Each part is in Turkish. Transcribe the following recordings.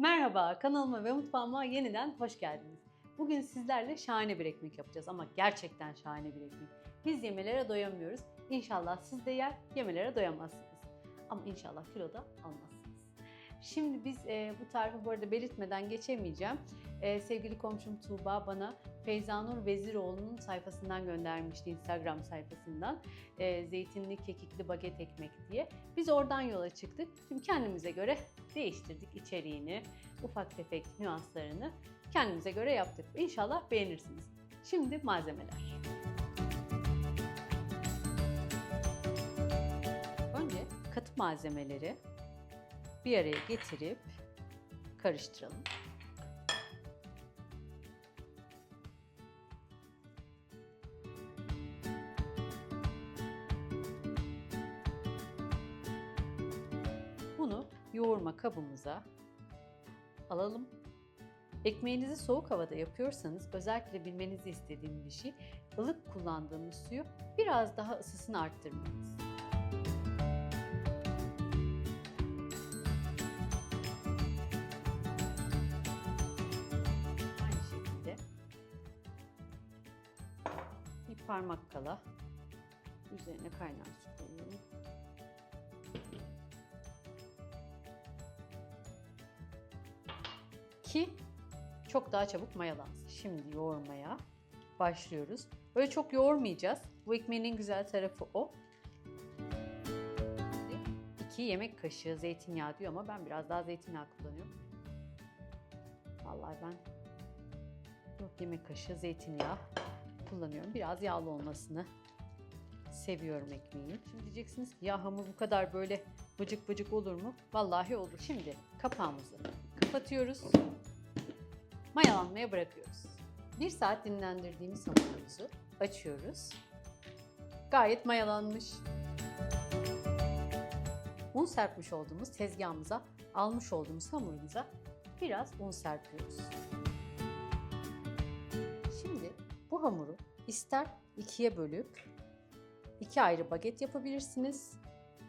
Merhaba, kanalıma ve mutfağıma yeniden hoş geldiniz. Bugün sizlerle şahane bir ekmek yapacağız ama gerçekten şahane bir ekmek. Biz yemelere doyamıyoruz. İnşallah siz de yer, yemelere doyamazsınız. Ama inşallah kilo da almazsınız. Şimdi biz e, bu tarifi bu arada belirtmeden geçemeyeceğim. E, sevgili komşum Tuğba bana Feyzanur Veziroğlu'nun sayfasından göndermişti, Instagram sayfasından. E, zeytinli kekikli baget ekmek diye. Biz oradan yola çıktık. Şimdi kendimize göre değiştirdik içeriğini, ufak tefek nüanslarını kendimize göre yaptık. İnşallah beğenirsiniz. Şimdi malzemeler. Önce katı malzemeleri bir araya getirip karıştıralım. Bunu yoğurma kabımıza alalım. Ekmeğinizi soğuk havada yapıyorsanız özellikle bilmenizi istediğim bir şey ılık kullandığımız suyu biraz daha ısısını arttırmanız. Parmak kala üzerine kaynar su koyuyorum. ki çok daha çabuk mayalansın. Şimdi yoğurmaya başlıyoruz. Böyle çok yoğurmayacağız. Bu ekmeğin güzel tarafı o. 2 yemek kaşığı zeytinyağı diyor ama ben biraz daha zeytinyağı kullanıyorum. Vallahi ben 4 yemek kaşığı zeytinyağı kullanıyorum. Biraz yağlı olmasını seviyorum ekmeğin. Şimdi diyeceksiniz ya hamur bu kadar böyle bıcık bıcık olur mu? Vallahi olur. Şimdi kapağımızı kapatıyoruz. Mayalanmaya bırakıyoruz. Bir saat dinlendirdiğimiz hamurumuzu açıyoruz. Gayet mayalanmış. Un serpmiş olduğumuz tezgahımıza almış olduğumuz hamurumuza biraz un serpiyoruz. Bu hamuru ister ikiye bölüp iki ayrı baget yapabilirsiniz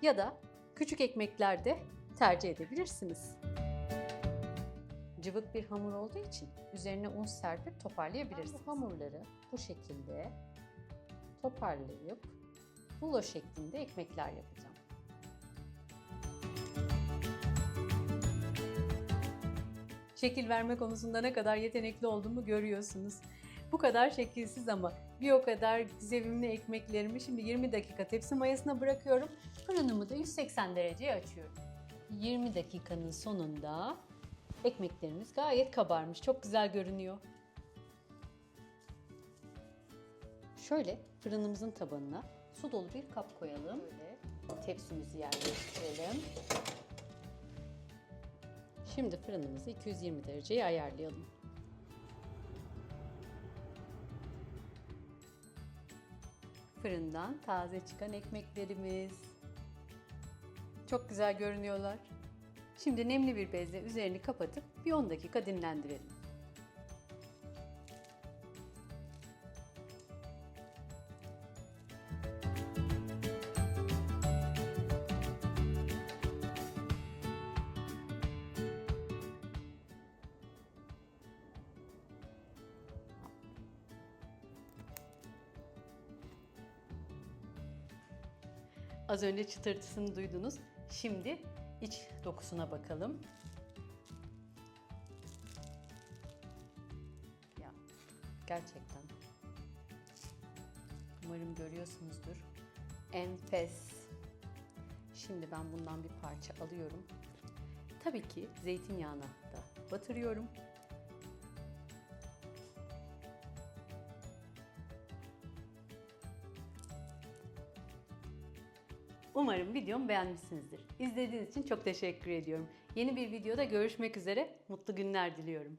ya da küçük ekmeklerde tercih edebilirsiniz. Cıvık bir hamur olduğu için üzerine un serpip toparlayabilirsiniz. Bu hamurları bu şekilde toparlayıp rulo şeklinde ekmekler yapacağım. Şekil verme konusunda ne kadar yetenekli olduğumu görüyorsunuz. Bu kadar şekilsiz ama bir o kadar sevimli ekmeklerimi şimdi 20 dakika tepsi mayasına bırakıyorum. Fırınımı da 180 dereceye açıyorum. 20 dakikanın sonunda ekmeklerimiz gayet kabarmış. Çok güzel görünüyor. Şöyle fırınımızın tabanına su dolu bir kap koyalım. Böyle tepsimizi yerleştirelim. Şimdi fırınımızı 220 dereceye ayarlayalım. Fırından taze çıkan ekmeklerimiz. Çok güzel görünüyorlar. Şimdi nemli bir bezle üzerini kapatıp bir 10 dakika dinlendirelim. Az önce çıtırtısını duydunuz. Şimdi iç dokusuna bakalım. Ya gerçekten. Umarım görüyorsunuzdur. Enfes. Şimdi ben bundan bir parça alıyorum. Tabii ki zeytinyağına da batırıyorum. Umarım videomu beğenmişsinizdir. İzlediğiniz için çok teşekkür ediyorum. Yeni bir videoda görüşmek üzere. Mutlu günler diliyorum.